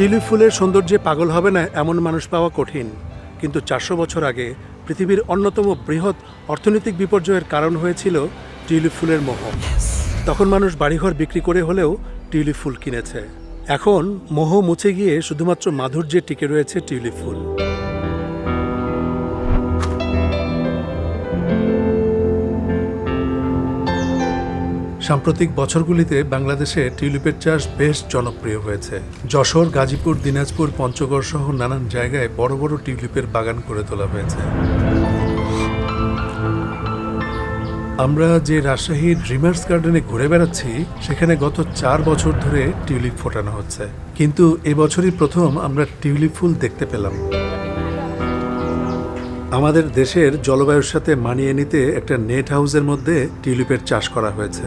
Tulip ফুলের সৌন্দর্যে পাগল হবে না এমন মানুষ পাওয়া কঠিন। কিন্তু চারশো বছর আগে পৃথিবীর অন্যতম বৃহৎ অর্থনৈতিক বিপর্যয়ের কারণ হয়েছিল টিউলিপ ফুলের মোহ। তখন মানুষ বাড়িঘর বিক্রি করে হলেও টিউলিপ ফুল কিনেছে। এখন মোহ মুছে গিয়ে শুধুমাত্র মাধুর্যে টিকে রয়েছে টিউলিপ ফুল। সাম্প্রতিক বছরগুলিতে বাংলাদেশে টিউলিপের চাষ বেশ জনপ্রিয় হয়েছে। যশোর, গাজীপুর, দিনাজপুর, পঞ্চগড় সহ নানান জায়গায় বড় বড় টিউলিপের বাগান করে তোলা হয়েছে। আমরা যে রাজশাহীর ড্রিমার্স গার্ডেনে ঘুরে বেড়াচ্ছি, সেখানে গত চার বছর ধরে টিউলিপ ফোটানো হচ্ছে। কিন্তু এবছরই প্রথম আমরা টিউলিপ ফুল দেখতে পেলাম। আমাদের দেশের জলবায়ুর সাথে মানিয়ে নিতে একটা নেট হাউসের মধ্যে টিউলিপের চাষ করা হয়েছে।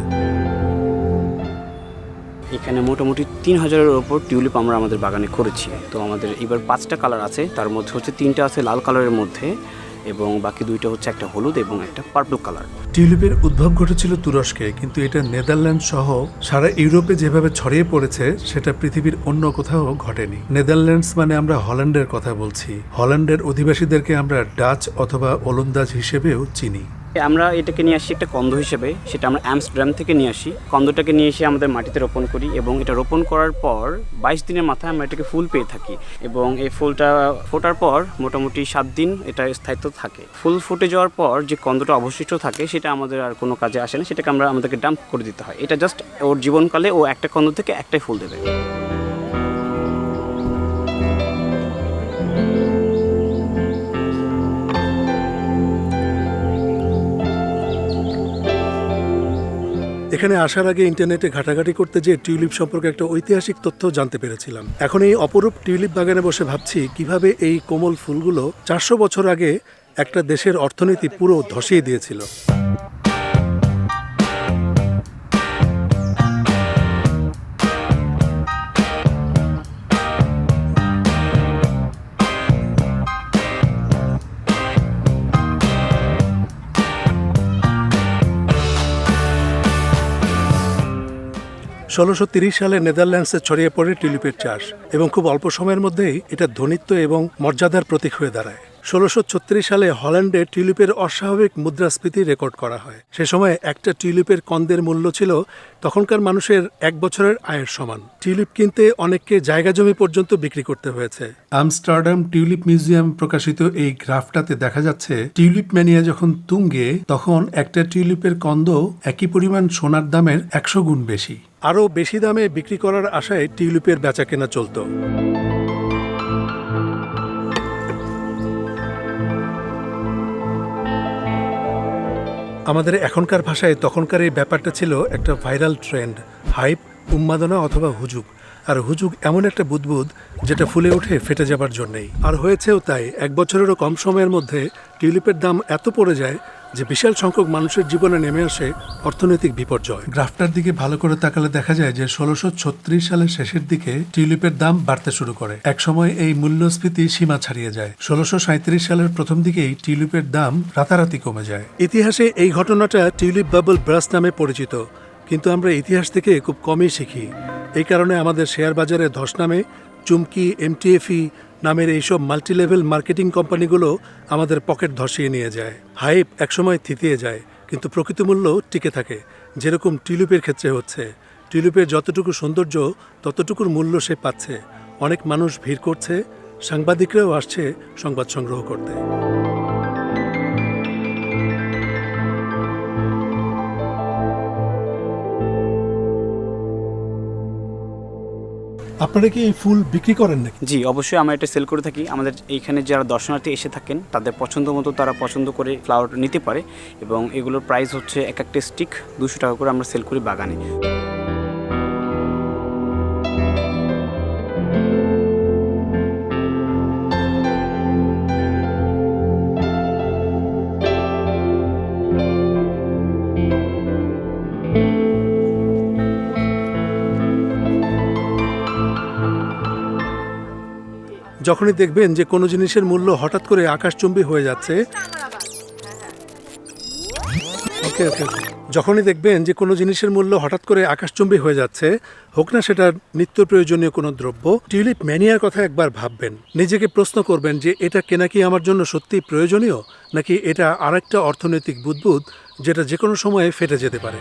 এখানে মোটামুটি তিন হাজারের ওপর টিউলিপ আমরা আমাদের বাগানে করেছি। তো আমাদের এবার পাঁচটা কালার আছে, তার মধ্যে হচ্ছে তিনটা আছে লাল কালারের মধ্যে। এবং বাকি দুইটা হচ্ছে একটা হলুদ এবং একটা পার্পল কালার। টিউলিপের উদ্ভব ঘটেছিল তুরস্কে, কিন্তু এটা নেদারল্যান্ড সহ সারা ইউরোপে যেভাবে ছড়িয়ে পড়েছে, সেটা পৃথিবীর অন্য কোথাও ঘটেনি। নেদারল্যান্ডস মানে আমরা হল্যান্ডের কথা বলছি। হল্যান্ডের অধিবাসীদেরকে আমরা ডাচ অথবা ওলন্দাজ হিসেবেও চিনি। আমরা এটাকে নিয়ে আসি একটা কন্দ হিসেবে, সেটা আমরা অ্যামস্টারডাম থেকে নিয়ে আসি। কন্দটাকে নিয়ে এসে আমাদের মাটিতে রোপণ করি এবং এটা রোপণ করার পর বাইশ দিনের মাথায় আমরা এটাকে ফুল পেয়ে থাকি এবং এই ফুলটা ফোটার পর মোটামুটি সাত দিন এটা স্থায়িত্ব থাকে। ফুল ফুটে যাওয়ার পর যে কন্দটা অবশিষ্ট থাকে, সেটা আমাদের আর কোনো কাজে আসে না, সেটাকে আমরা আমাদেরকে ডাম্প করে দিতে হয়। এটা জাস্ট ওর জীবনকালে ও একটা কন্দ থেকে একটাই ফুল দেবে। এখানে আসার আগে ইন্টারনেটে ঘাটাঘাটি করতে যে টিউলিপ সম্পর্কে একটা ঐতিহাসিক তথ্য জানতে পেরেছিলাম। এখন এই অপরূপ টিউলিপ বাগানে বসে ভাবছি কীভাবে এই কোমল ফুলগুলো চারশো বছর আগে একটা দেশের অর্থনীতি পুরো ধসিয়ে দিয়েছিল। ষোলোশো সালে নেদারল্যান্ডসে ছড়িয়ে পড়ে টিউলিপের চাষ এবং খুব অল্প সময়ের মধ্যেই এটা ধনিত্ব এবং মর্যাদার প্রতীক হয়ে দাঁড়ায়। ষোলোশো ছত্রিশ সালে হল্যান্ডে টিউলিপের অস্বাভাবিক মুদ্রাস্ফীতি রেকর্ড করা হয়। সে সময় একটা টিউলিপের কন্দের মূল্য ছিল তখনকার মানুষের এক বছরের আয়ের সমান। টিউলিপ কিনতে অনেককে জায়গা জমি পর্যন্ত বিক্রি করতে হয়েছে। আমস্টারডাম টিউলিপ মিউজিয়াম প্রকাশিত এই গ্রাফটাতে দেখা যাচ্ছে টিউলিপ ম্যানিয়া যখন তুঙ্গে তখন একটা টিউলিপের কন্দ একই পরিমাণ সোনার দামের একশো গুণ বেশি। আরও বেশি দামে বিক্রি করার আশায় টিউলিপের বেচা কেনা চলতো। আমাদের এখনকার ভাষায় তখনকার এই ব্যাপারটা ছিল একটা ভাইরাল ট্রেন্ড, হাইপ, উন্মাদনা অথবা হুজুগ। আর হুজুগ এমন একটা বুদবুদ যেটা ফুলে উঠে ফেটে যাবার জন্যেই। আর হয়েছেও তাই, এক বছরেরও কম সময়ের মধ্যে টিউলিপের দাম এত পড়ে যায় যে বিশাল সংখ্যক মানুষের জীবনে নেমে আসে অর্থনৈতিক বিপর্যয়। গ্রাফটার দিকে ভালো করে তাকালে দেখা যায় যে ষোলোশো ছত্রিশ সালের শেষের দিকে টিউলিপের দাম বাড়তে শুরু করে। একসময় এই মূল্যস্ফীতি সীমা ছাড়িয়ে যায়। ষোলোশো সাঁত্রিশ সালের প্রথম দিকেই টিউলিপের দাম রাতারাতি কমে যায়। ইতিহাসে এই ঘটনাটা টিউলিপ বাবল ব্রাস নামে পরিচিত। কিন্তু আমরা ইতিহাস থেকে খুব কমই শিখি। এই কারণে আমাদের শেয়ার বাজারে ধস নামে চুমকি এমটিএফই নামের এইসব মাল্টিলেভেল মার্কেটিং কোম্পানিগুলো আমাদের পকেট ধসিয়ে নিয়ে যায়। হাইপ একসময় থিতিয়ে যায়, কিন্তু প্রকৃত মূল্য টিকে থাকে। যেরকম টিলুপের ক্ষেত্রে হচ্ছে। টিলুপের যতটুকু সৌন্দর্য, ততটুকুর মূল্য সে পাচ্ছে। অনেক মানুষ ভিড় করছে, সাংবাদিকরাও আসছে সংবাদ সংগ্রহ করতে। আপনারা কি এই ফুল বিক্রি করেন নাকি? জি, অবশ্যই আমরা এটা সেল করে থাকি। আমাদের এইখানে যারা দর্শনার্থী এসে থাকেন, তাদের পছন্দ মতো তারা পছন্দ করে ফ্লাওয়ার নিতে পারে এবং এগুলোর প্রাইস হচ্ছে এক একটা স্টিক দুশো টাকা করে আমরা সেল করি বাগানে। যখনই দেখবেন যে কোনো জিনিসের মূল্য হঠাৎ করে আকাশচুম্বী হয়ে যাচ্ছে, ওকে ওকে যখনই দেখবেন যে কোনো জিনিসের মূল্য হঠাৎ করে আকাশচুম্বী হয়ে যাচ্ছে, হোক না সেটা নিত্য প্রয়োজনীয় কোনো দ্রব্য, টিউলিপ ম্যানিয়ার কথা একবার ভাববেন। নিজেকে প্রশ্ন করবেন যে এটা কেনা কি আমার জন্য সত্যি প্রয়োজনীয়, নাকি এটা আরেকটা অর্থনৈতিক বুদবুদ যেটা যে কোনো সময়ে ফেটে যেতে পারে।